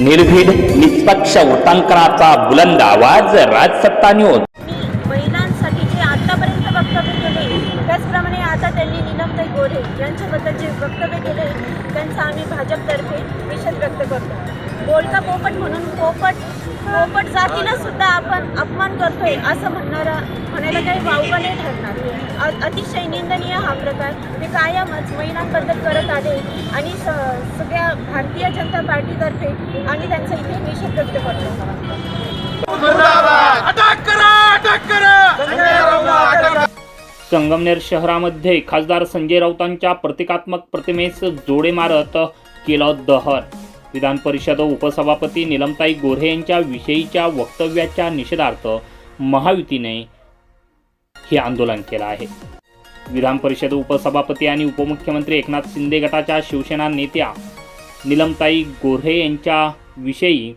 निर्भीड निष्पक्ष वृत्तांकनाचा बुलंद आवाज राजसत्ता न्यूज महिलांसाठी जे आतापर्यंत वक्तव्य केले त्याचप्रमाणे आता त्यांनी नीलमताई गोरे यांच्याबद्दल जे वक्तव्य केले त्यांचा आम्ही भाजपतर्फे निषेध व्यक्त करतो. बोलका पोपट म्हणून पोपट पोपट जातीला सुद्धा आपण अपमान करतोय असं म्हणणारा म्हणायला काही वावगं नाही ठरणार. अतिशय निंदनीय हा प्रकार. ते कायमच महिलांबद्दल करत आले आणि स सगळ्या भारतीय जनता पार्टीतर्फे आम्ही त्यांचा इथे निषेध व्यक्त करतो. अटक करा अटक करा! संगमनेर शहरामध्ये खासदार संजय राऊतांच्या प्रतिकात्मक प्रतिमेस जोडे मारत केलं दहन विधान परिषद उपसभापती निलमताई गोऱ्हे यांच्या विषयीच्या वक्तव्याच्या निषेधार्थ महायुतीने हे आंदोलन केलं आहे. विधान परिषद उपसभापती आणि उपमुख्यमंत्री एकनाथ शिंदे गटाच्या शिवसेना नेत्या निलमताई गोऱ्हे यांच्या विषयी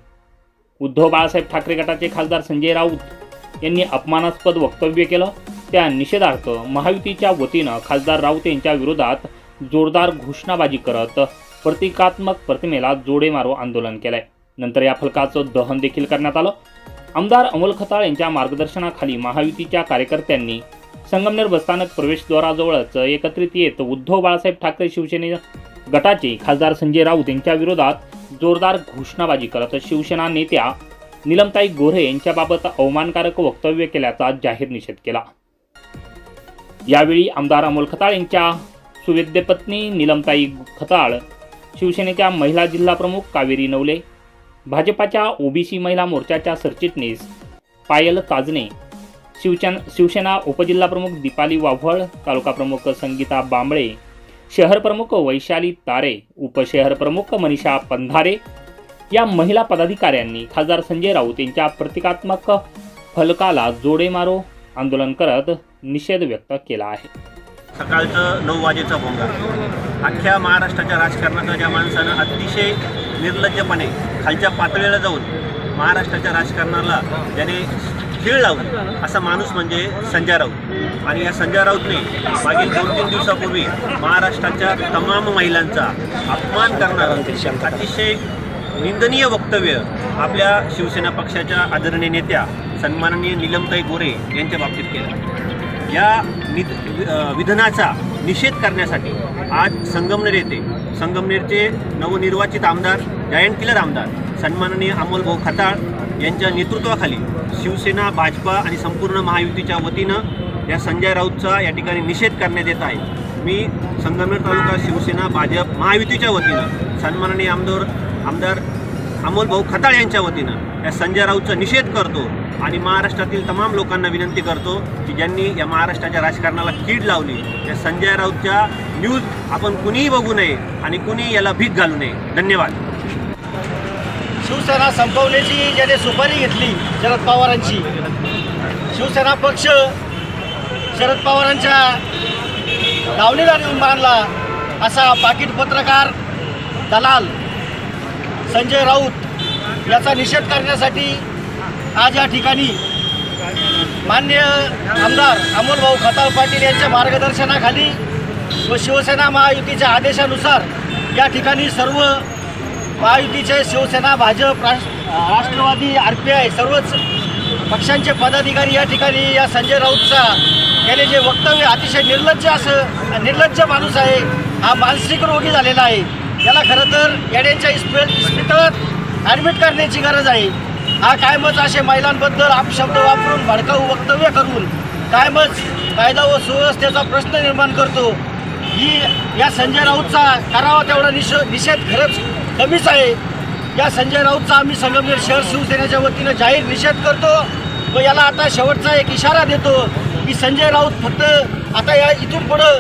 उद्धव बाळासाहेब ठाकरे गटाचे खासदार संजय राऊत यांनी अपमानास्पद वक्तव्य केलं. त्या निषेधार्थ महायुतीच्या वतीनं खासदार राऊत यांच्या विरोधात जोरदार घोषणाबाजी करत प्रतिकात्मक प्रतिमेला जोडे मारो आंदोलन केलंय. नंतर या फलकाचं दहन देखील करण्यात आलं. आमदार अमोल खताळ यांच्या मार्गदर्शनाखाली महायुतीच्या कार्यकर्त्यांनी संगमनेर बसस्थानक प्रवेशद्वाराजवळच एकत्रित येत उद्धव बाळासाहेब ठाकरे शिवसेने गटाचे खासदार संजय राऊत यांच्या विरोधात जोरदार घोषणाबाजी करत शिवसेना नेत्या निलमताई गोऱ्हे यांच्याबाबत अवमानकारक वक्तव्य केल्याचा जाहीर निषेध केला. यावेळी आमदार अमोल खताळ यांच्या सुवेद्य पत्नी निलमताई खताळ शिवसेनेच्या महिला जिल्हाप्रमुख कावेरी नवले भाजपाच्या ओबीसी महिला मोर्चाच्या सरचिटणीस पायल काजने शिवसेना शिवसेना उपजिल्हाप्रमुख दीपाली वाव्हळ तालुका प्रमुख संगीता बांबळे शहर प्रमुख वैशाली तारे उपशहर प्रमुख मनीषा पंधारे या महिला पदाधिकाऱ्यांनी खासदार संजय राऊत यांच्या प्रतिकात्मक फलकाला जोडे मारो आंदोलन करत निषेध व्यक्त केला आहे. सकाळचं नऊ वाजेचा भोंगा अख्ख्या महाराष्ट्राच्या राजकारणाचा ज्या माणसानं अतिशय निर्लज्जपणे खालच्या पातळीला जाऊन महाराष्ट्राच्या राजकारणाला ज्याने खीळ लावून असा माणूस म्हणजे संजय राऊत. आणि या संजय राऊतने मागील दोन तीन दिवसापूर्वी महाराष्ट्राच्या तमाम महिलांचा अपमान करणारं अतिशय निंदनीय वक्तव्य आपल्या शिवसेना पक्षाच्या आदरणीय नेत्या सन्माननीय निलमताई गोरे यांच्या बाबतीत केलं. या निध विधनाचा विधानाचा निषेध करण्यासाठी आज संगमनेर येथे संगमनेरचे नवनिर्वाचित आमदार जायंट किलर आमदार सन्माननीय अमोल भाऊ खताळ यांच्या नेतृत्वाखाली शिवसेना भाजपा आणि संपूर्ण महायुतीच्या वतीनं या संजय राऊतचा या ठिकाणी निषेध करण्यात येत आहे. मी संगमनेर तालुका शिवसेना भाजप महायुतीच्या वतीनं सन्माननीय आमदार आमदार अमोल भाऊ खताळ यांच्या वतीनं या संजय राऊतचा निषेध करतो आणि महाराष्ट्रातील तमाम लोकांना विनंती करतो की ज्यांनी या महाराष्ट्राच्या राजकारणाला कीड लावली त्या संजय राऊतच्या न्यूज आपण कुणीही बघू नये आणि कुणी याला भीक घालू नये. धन्यवाद. शिवसेना संपवण्याची ज्याने सुपारी घेतली शरद पवारांची शिवसेना पक्ष शरद पवारांच्या दावणीला नेऊन मानला असा पाकिट पत्रकार दलाल संजय राऊत याचा निषेध करण्यासाठी आज या ठिकाणी मान्य आमदार अमोलभाऊ खताल पाटील यांच्या मार्गदर्शनाखाली व शिवसेना महायुतीच्या आदेशानुसार या ठिकाणी सर्व महायुतीचे शिवसेना भाजप राष्ट्र राष्ट्रवादी आर पी आय सर्वच पक्षांचे पदाधिकारी या ठिकाणी या संजय राऊतचा याने जे वक्तव्य अतिशय निर्लज्ज असं निर्लज्ज माणूस आहे हा मानसिक रोगी झालेला आहे. याला खरं तर येण्याच्या इस्पितळात ॲडमिट करण्याची गरज आहे. हा कायमच असे महिलांबद्दल अपशब्द वापरून भडकाऊ वक्तव्य करून कायमच कायदा व सुव्यवस्थेचा प्रश्न निर्माण करतो. ही या संजय राऊतचा करावा तेवढा निष निषेध खरंच कमीच आहे. या संजय राऊतचा आम्ही संगमनेर शहर शिवसेनेच्या वतीनं जाहीर निषेध करतो व याला आता शेवटचा एक इशारा देतो की संजय राऊत फक्त आता या इथून पुढं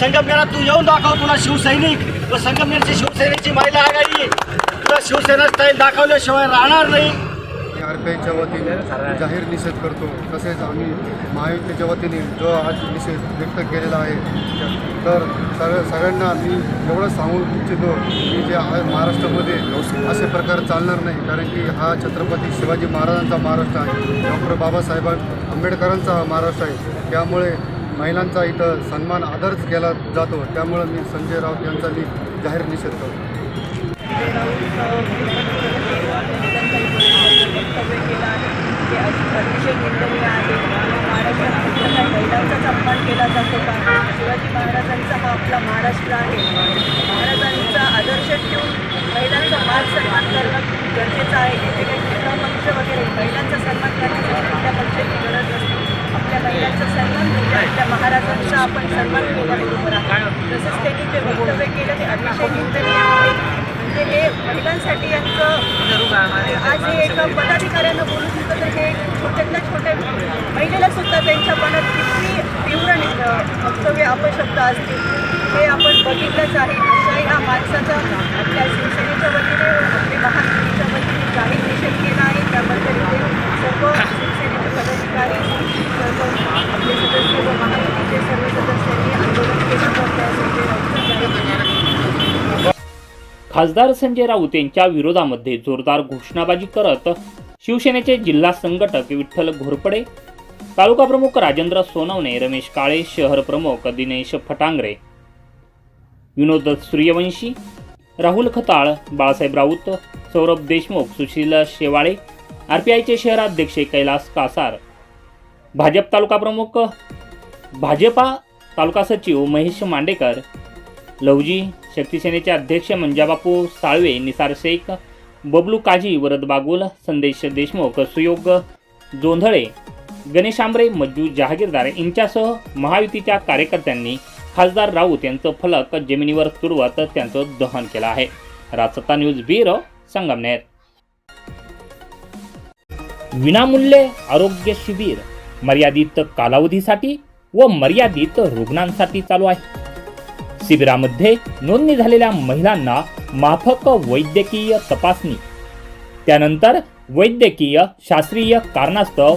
संगमनेरात तू येऊन दाखव तुला शिवसैनिक व संगमनेरची शिवसेनेची महिला आघाडी. शिवसेना स्टाईल दाखवल्याशिवाय राहणार नाही. आर पी आयच्या वतीने जाहीर निषेध करतो. तसेच आम्ही महायुतीच्या वतीने जो आज निषेध व्यक्त केलेला आहे तर सगळ्या सगळ्यांना मी एवढं सांगू इच्छितो की जे आज महाराष्ट्रामध्ये असे प्रकार चालणार नाही. कारण की हा छत्रपती शिवाजी महाराजांचा महाराष्ट्र आहे. डॉक्टर बाबासाहेब आंबेडकरांचा हा महाराष्ट्र आहे. त्यामुळे महिलांचा इथं सन्मान आदरच केला जातो. त्यामुळं मी संजय राऊत यांचा मी जाहीर निषेध करतो. वक्तव्य केलं आहे ते अशी अतिशय निंदनीय आहे महाराष्ट्रात काही महिलांचाच अपमान केला जातो का शिवाजी महाराजांचा हा आपला महाराष्ट्र आहे महाराजांचा आदर्श ठेवून महिलांचा मान सन्मान करणं गरजेचं आहे जे काही पक्ष वगैरे महिलांचा सन्मान करण्यासाठी आपल्या पक्षाची गरज असते? आपल्या महिलांचा सन्मान म्हणजे आपल्या आपण सन्मान केल्याबरोबर तसंच त्यांनी अपशब्द असतील. हे आपण बघितलंच आहे. अशा ह्या माणसाचा आपल्या शिवसेनेच्या वतीने आपली महायुतीच्या वतीने जाहीर निषेध केला आहे. त्याबद्दल इथे सर्व शिवसेनेचे पदाधिकारी सर्व आपले सदस्य व महायुतीचे सर्व सदस्यांनी आंदोलन केलं. तर खासदार संजय राऊत यांच्या विरोधामध्ये जोरदार घोषणाबाजी करत शिवसेनेचे जिल्हा संघटक विठ्ठल घोरपडे तालुका प्रमुख राजेंद्र सोनवणे रमेश काळे शहर प्रमुख दिनेश फटांगरे. विनोद सूर्यवंशी राहुल खताळ बाळासाहेब राऊत सौरभ देशमुख सुशील शेवाळे आर पी आयचे शहराध्यक्ष कैलास कासार. भाजप तालुका प्रमुख भाजपा तालुका सचिव महेश मांडेकर. लवजी शक्तिसेनेचे अध्यक्ष मंजाबापू साळवे निसार शेख बबलू काजी वरद बागुल संदेश देशमुख सुयोग जोंधळे गणेश आंबरे मज्जू जहागीरदार यांच्यासह महायुतीच्या कार्यकर्त्यांनी खासदार राऊत यांचं फलक जमिनीवर तुडवत त्यांचं दहन केलं आहे. राजसत्ता न्यूज ब्युरो संगमनेर. विनामूल्य आरोग्य शिबिर मर्यादित कालावधीसाठी व मर्यादित रुग्णांसाठी चालू आहे. शिबिरामध्ये नोंदणी झालेल्या महिलांना माफक वैद्यकीय तपासणी. त्यानंतर वैद्यकीय शास्त्रीय कारणास्तव